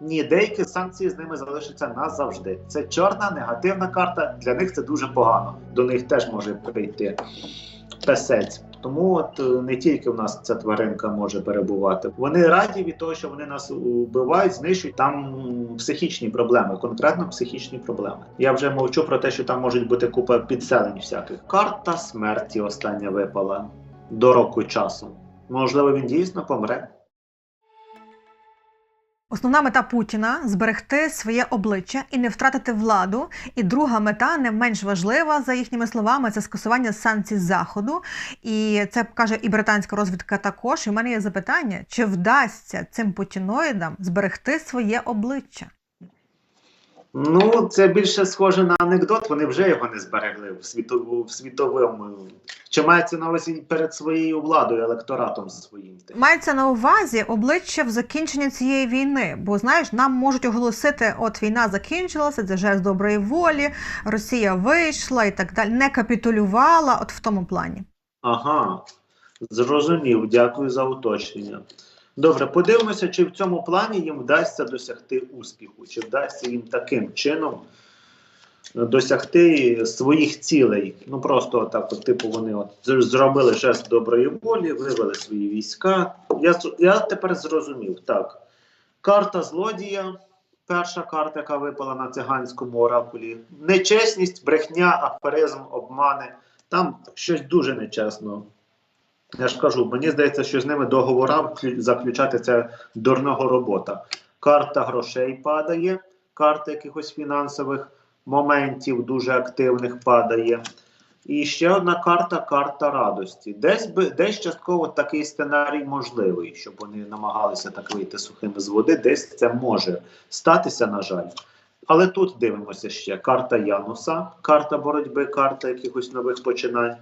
Ні, деякі санкції з ними залишаться назавжди. Це чорна негативна карта. Для них це дуже погано. До них теж може прийти песець. Тому от е, не тільки в нас ця тваринка може перебувати. Вони раді від того, що вони нас вбивають, знищують там психічні проблеми, конкретно психічні проблеми. Я вже мовчу про те, що там можуть бути купа підселень всяких. Карта смерті остання випала до року часу. Можливо, він дійсно помре. Основна мета Путіна зберегти своє обличчя і не втратити владу. І друга мета, не менш важлива, за їхніми словами, це скасування санкцій заходу. І це каже і британська розвідка також. І в мене є запитання: чи вдасться цим путіноїдам зберегти своє обличчя? Ну, це більше схоже на анекдот. Вони вже його не зберегли в світову в світовому. Чи мається на увазі перед своєю владою, електоратом своїм? Мається на увазі обличчя в закінченні цієї війни. Бо знаєш, нам можуть оголосити, от війна закінчилася, це жест доброї волі, Росія вийшла і так далі. Не капітулювала, от в тому плані. Ага, зрозумів. Дякую за уточнення. Добре, подивимося, чи в цьому плані їм вдасться досягти успіху, чи вдасться їм таким чином досягти своїх цілей. Ну просто так, от, типу, вони от зробили жест доброї волі, вивели свої війська. Я, я тепер зрозумів. Так, карта злодія. Перша карта, яка випала на циганському оракулі. Нечесність, брехня, аферизм, обмани. Там щось дуже нечесно. Я ж кажу, мені здається, що з ними договора вклю- заключати це дурного робота. Карта грошей падає, карта якихось фінансових моментів дуже активних падає. І ще одна карта карта радості. Десь десь частково такий сценарій можливий, щоб вони намагалися так вийти сухими з води. Десь це може статися, на жаль. Але тут дивимося ще карта Януса, карта боротьби, карта якихось нових починань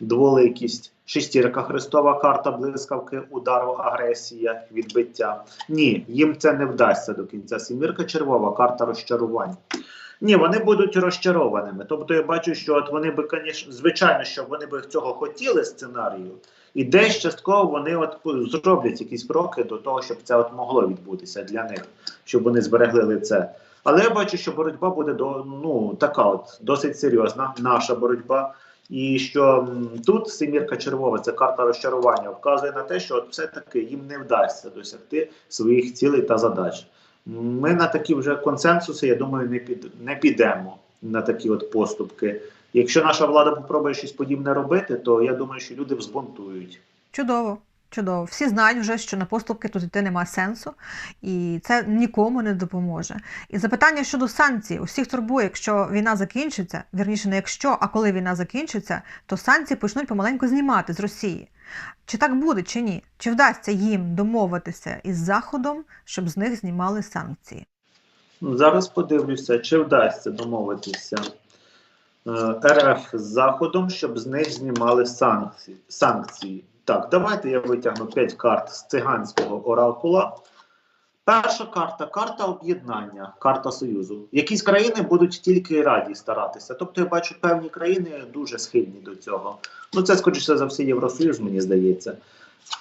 дволикість, шестірка Христова, карта блискавки, удару, агресія, відбиття. Ні, їм це не вдасться до кінця. Сімірка червова, карта розчарувань. Ні, вони будуть розчарованими. Тобто я бачу, що от вони би, звичайно, що вони би цього хотіли сценарію, і десь частково вони от зроблять якісь кроки до того, щоб це от могло відбутися для них, щоб вони зберегли лице. Але я бачу, що боротьба буде до ну така, от досить серйозна, наша боротьба. І що тут Семірка Червова, це карта розчарування, вказує на те, що все-таки їм не вдасться досягти своїх цілей та задач. Ми на такі вже консенсуси, я думаю, не під не підемо на такі от поступки. Якщо наша влада попробує щось подібне робити, то я думаю, що люди взбунтують. Чудово, чудово. Всі знають вже, що на поступки тут йти нема сенсу, і це нікому не допоможе. І запитання щодо санкцій усіх турбує, якщо війна закінчиться, вірніше, не якщо, а коли війна закінчиться, то санкції почнуть помаленьку знімати з Росії. Чи так буде, чи ні? Чи вдасться їм домовитися із Заходом, щоб з них знімали санкції? Ну, Зараз подивлюся, чи вдасться домовитися е, РФ з Заходом, щоб з них знімали санкції. Так, давайте я витягну 5 карт з циганського оракула. Перша карта карта об'єднання, карта Союзу. Якісь країни будуть тільки раді старатися. Тобто я бачу, певні країни дуже схильні до цього. Ну, це, скоріше за все, Євросоюз, мені здається.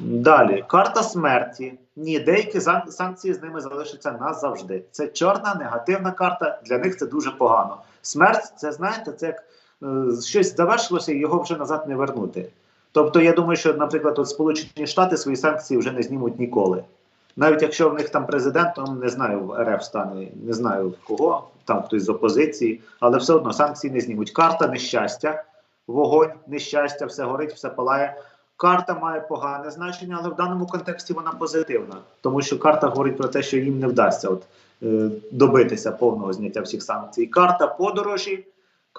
Далі, карта смерті. Ні, деякі санкції з ними залишаться назавжди. Це чорна, негативна карта. Для них це дуже погано. Смерть, це знаєте, це як е, щось завершилося, і його вже назад не вернути. Тобто, я думаю, що, наприклад, от Сполучені Штати свої санкції вже не знімуть ніколи. Навіть якщо в них там президентом, не знаю, РФ стане, не знаю кого, там хтось з опозиції, але все одно санкції не знімуть. Карта нещастя, вогонь, нещастя, все горить, все палає. Карта має погане значення, але в даному контексті вона позитивна, тому що карта говорить про те, що їм не вдасться от, е, добитися повного зняття всіх санкцій. Карта подорожі,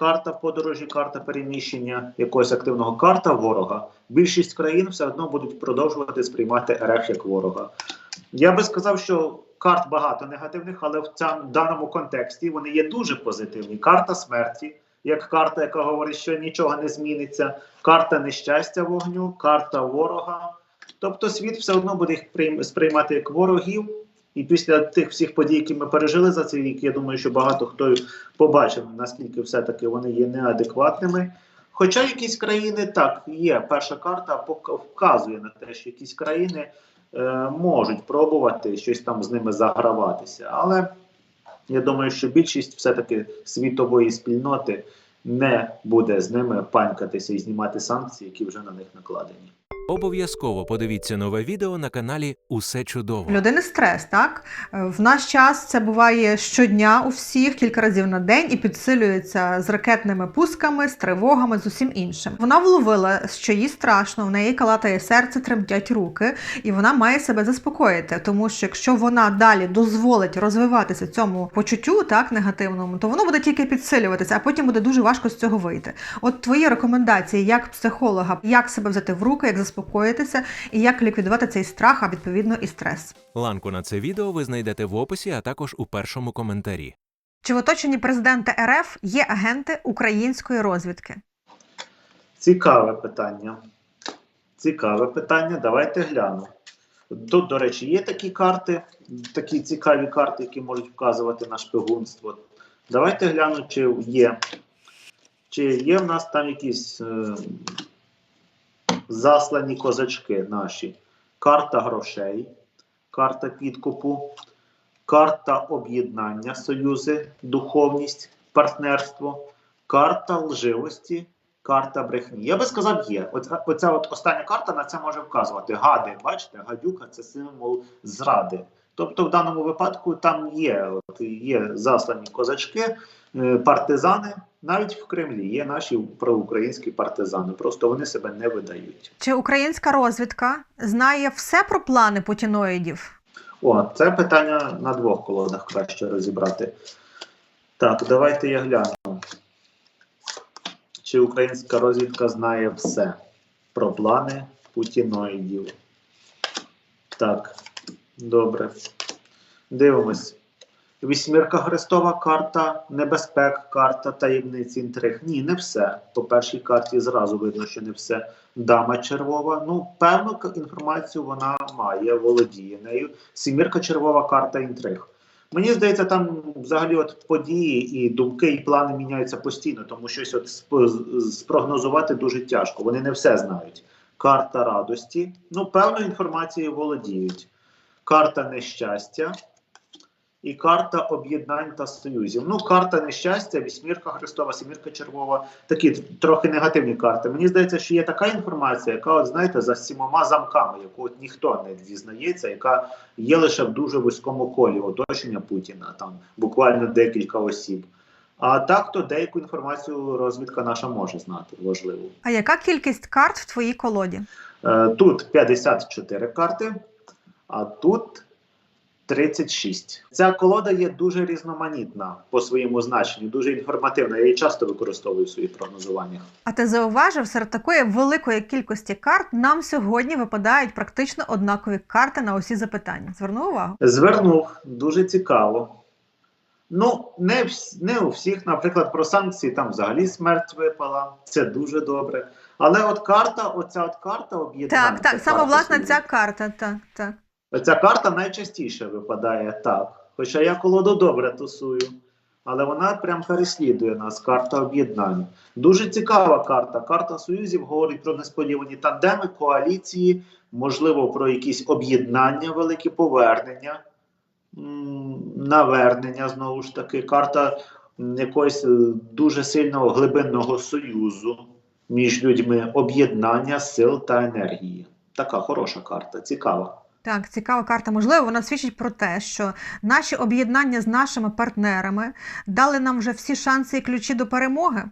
карта подорожі, карта переміщення якогось активного, карта ворога. Більшість країн все одно будуть продовжувати сприймати РФ як ворога. Я би сказав, що карт багато негативних, але в даному контексті вони є дуже позитивні. Карта смерті, як карта, яка говорить, що нічого не зміниться, карта нещастя вогню, карта ворога. Тобто світ все одно буде їх сприймати як ворогів. І після тих всіх подій, які ми пережили за цей рік, я думаю, що багато хто побачив, наскільки все-таки вони є неадекватними. Хоча якісь країни так є. Перша карта вказує на те, що якісь країни е, можуть пробувати щось там з ними заграватися. Але я думаю, що більшість все-таки світової спільноти не буде з ними панькатися і знімати санкції, які вже на них накладені. Обов'язково подивіться нове відео на каналі Усе чудово. Людини стрес, так? Е, В наш час це буває щодня у всіх, кілька разів на день, і підсилюється з ракетними пусками, з тривогами, з усім іншим. Вона вловила, що їй страшно, в неї калатає серце, тремтять руки, і вона має себе заспокоїти. Тому що якщо вона далі дозволить розвиватися цьому почуттю, так негативному, то воно буде тільки підсилюватися, а потім буде дуже важко з цього вийти. От твої рекомендації як психолога, як себе взяти в руки, як заспокоїтися, і як ліквідувати цей страх, а відповідно і стрес. Ланку на це відео ви знайдете в описі, а також у першому коментарі. Чи в оточенні президента РФ є агенти української розвідки? Цікаве питання. Цікаве питання. Давайте глянемо. Тут, до речі, є такі карти, такі цікаві карти, які можуть вказувати на шпигунство. Давайте глянемо, чи є. Чи є в нас там якісь е, заслані козачки наші. Карта грошей, карта підкупу, карта об'єднання, союзи, духовність, партнерство, карта лживості, карта брехні. Я би сказав, є. Оця, оця от остання карта на це може вказувати. Гади, бачите, гадюка це символ зради. Тобто, в даному випадку там є, от, є заслані козачки, е, партизани. Навіть в Кремлі є наші проукраїнські партизани. Просто вони себе не видають. Чи українська розвідка знає все про плани путіноїдів? О, це питання на двох колодах краще розібрати. Так, давайте я гляну. Чи українська розвідка знає все про плани путіноїдів? Так, добре. Дивимось. Вісьмірка Христова карта небезпек, карта таємниці інтриг. Ні, не все. По першій карті зразу видно, що не все. Дама червова. Ну, певну інформацію вона має, володіє нею. Сімірка червова карта інтриг. Мені здається, там взагалі от події і думки, і плани міняються постійно, тому щось от спрогнозувати дуже тяжко. Вони не все знають. Карта радості. Ну, певною інформацією володіють. Карта нещастя і карта об'єднань та союзів. Ну, карта нещастя, вісьмірка Христова, сімірка червова, такі трохи негативні карти. Мені здається, що є така інформація, яка, от знаєте, за сімома замками, яку от ніхто не дізнається, яка є лише в дуже вузькому колі оточення Путіна, там буквально декілька осіб. А так, то деяку інформацію розвідка наша може знати, важливо. А яка кількість карт в твоїй колоді? Е, Тут 54 карти, а тут 36. Ця колода є дуже різноманітна по своєму значенню, дуже інформативна. Я її часто використовую в своїх прогнозуваннях. А ти зауважив, серед такої великої кількості карт нам сьогодні випадають практично однакові карти на усі запитання. Звернув увагу? Звернув дуже цікаво. Ну, не, вс- не у всіх, наприклад, про санкції там взагалі смерть випала. Це дуже добре. Але от карта, оця от карта об'єднання. Так, так, саме власне ця карта. Так, так. Ця карта найчастіше випадає так. Хоча я колоду добре тусую, але вона прям переслідує нас. Карта об'єднання. Дуже цікава карта. Карта союзів говорить про несподівані тандеми, коаліції, можливо, про якісь об'єднання, великі повернення, навернення знову ж таки. Карта якогось е, дуже сильного глибинного союзу між людьми, об'єднання сил та енергії. Така хороша карта, цікава. Так, цікава карта. Можливо, вона свідчить про те, що наші об'єднання з нашими партнерами дали нам вже всі шанси і ключі до перемоги.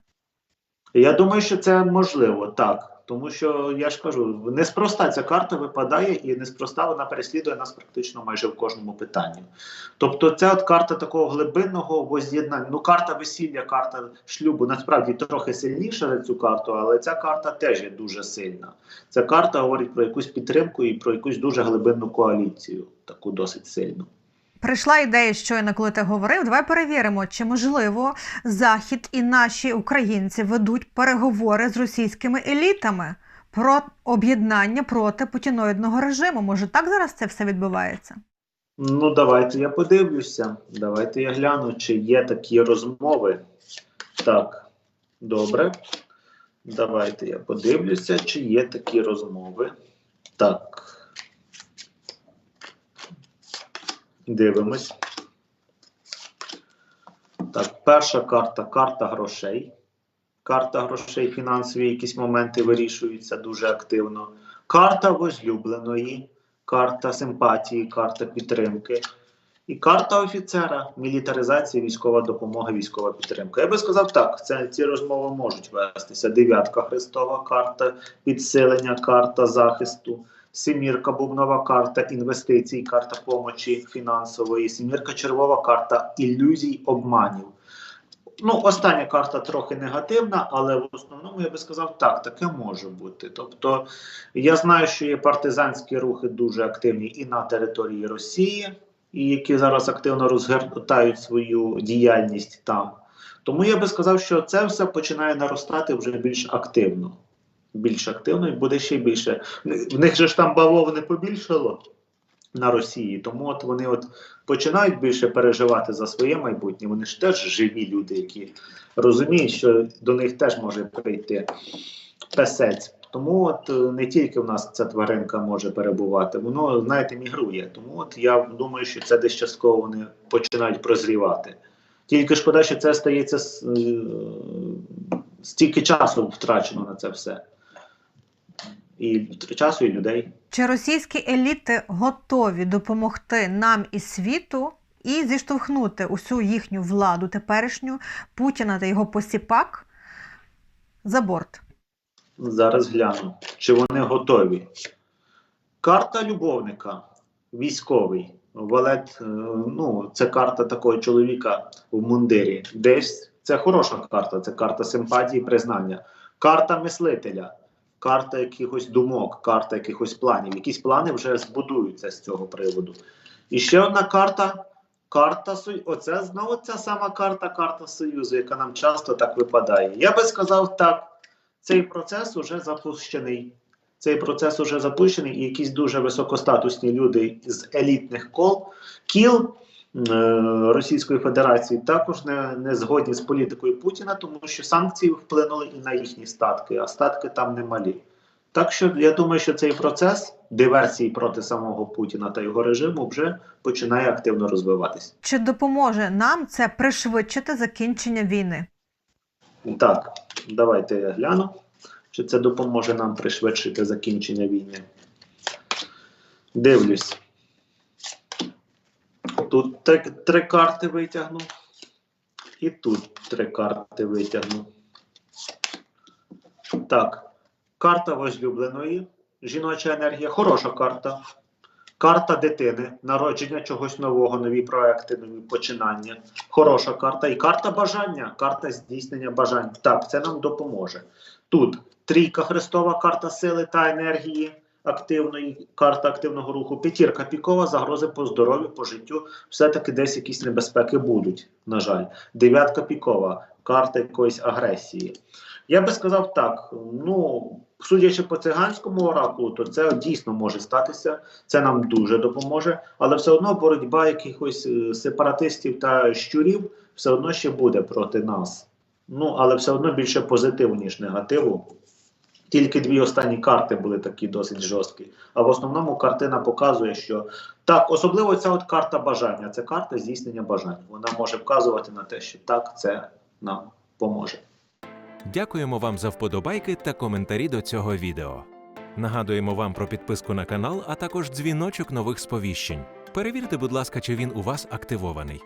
Я думаю, що це можливо, так. Тому що я ж кажу, неспроста ця карта випадає, і неспроста вона переслідує нас практично майже в кожному питанні. Тобто, це от карта такого глибинного воз'єднання. Ну, карта весілля, карта шлюбу насправді трохи сильніша за цю карту, але ця карта теж є дуже сильна. Ця карта говорить про якусь підтримку і про якусь дуже глибинну коаліцію, таку досить сильну. Прийшла ідея щойно, коли ти говорив. Давай перевіримо, чи можливо Захід і наші українці ведуть переговори з російськими елітами про об'єднання проти путіноїдного режиму. Може, так зараз це все відбувається? Ну, давайте я подивлюся. Давайте я гляну, чи є такі розмови. Так, добре. Давайте я подивлюся, чи є такі розмови. Так. Дивимось. Так, перша карта карта грошей. Карта грошей, фінансові якісь моменти вирішуються дуже активно. Карта возлюбленої, карта симпатії, карта підтримки. І карта офіцера, мілітаризація, військова допомога, військова підтримка. Я би сказав так, це, ці розмови можуть вестися. Дев'ятка Христова, карта підсилення, карта захисту, семірка бубнова карта інвестицій, карта помочі фінансової, семірка червова карта ілюзій, обманів. Ну, остання карта трохи негативна, але в основному я би сказав, так, таке може бути. Тобто, я знаю, що є партизанські рухи дуже активні і на території Росії, і які зараз активно розгортають свою діяльність там. Тому я би сказав, що це все починає наростати вже більш активно. Більш активно і буде ще більше. В них же ж там бавовни побільшало на Росії, тому от вони от починають більше переживати за своє майбутнє. Вони ж теж живі люди, які розуміють, що до них теж може прийти песець. Тому от е, не тільки в нас ця тваринка може перебувати, воно, знаєте, мігрує. Тому от я думаю, що це десь частково вони починають прозрівати. Тільки шкода, що це стається е, стільки часу втрачено на це все. І часу, і людей. Чи російські еліти готові допомогти нам і світу і зіштовхнути усю їхню владу теперішню Путіна та його посіпак за борт? Зараз гляну, чи вони готові. Карта любовника, військовий. Валет, е, ну, це карта такого чоловіка в мундирі. Десь це хороша карта, це карта симпатії, признання. Карта мислителя, карта якихось думок, карта якихось планів. Якісь плани вже збудуються з цього приводу. І ще одна карта. Карта Союзу. Оце знову ця сама карта, карта Союзу, яка нам часто так випадає. Я би сказав так цей процес уже запущений. Цей процес уже запущений, і якісь дуже високостатусні люди з елітних кол кіл Російської Федерації також не, не згодні з політикою Путіна, тому що санкції вплинули і на їхні статки, а статки там немалі. Так що я думаю, що цей процес диверсії проти самого Путіна та його режиму вже починає активно розвиватися. Чи допоможе нам це пришвидшити закінчення війни? Так, давайте я гляну, чи це допоможе нам пришвидшити закінчення війни. Дивлюсь. Тут три, три карти витягну. І тут три карти витягну. Так. Карта возлюбленої. Жіноча енергія. Хороша карта. Карта дитини, народження чогось нового, нові проекти, нові починання. Хороша карта. І карта бажання, карта здійснення бажань. Так, це нам допоможе. Тут трійка Христова, карта сили та енергії активної, карта активного руху. П'ятірка пікова, загрози по здоров'ю, по життю. Все-таки десь якісь небезпеки будуть, на жаль. Дев'ятка пікова, карта якоїсь агресії. Я би сказав так: ну, судячи по циганському оракулу, то це дійсно може статися. Це нам дуже допоможе, але все одно боротьба якихось е, сепаратистів та щурів все одно ще буде проти нас. Ну, але все одно більше позитиву, ніж негативу. Тільки дві останні карти були такі досить жорсткі. А в основному картина показує, що так, особливо ця от карта бажання. Це карта здійснення бажань. Вона може вказувати на те, що так, це нам поможе. Дякуємо вам за вподобайки та коментарі до цього відео. Нагадуємо вам про підписку на канал, а також дзвіночок нових сповіщень. Перевірте, будь ласка, чи він у вас активований.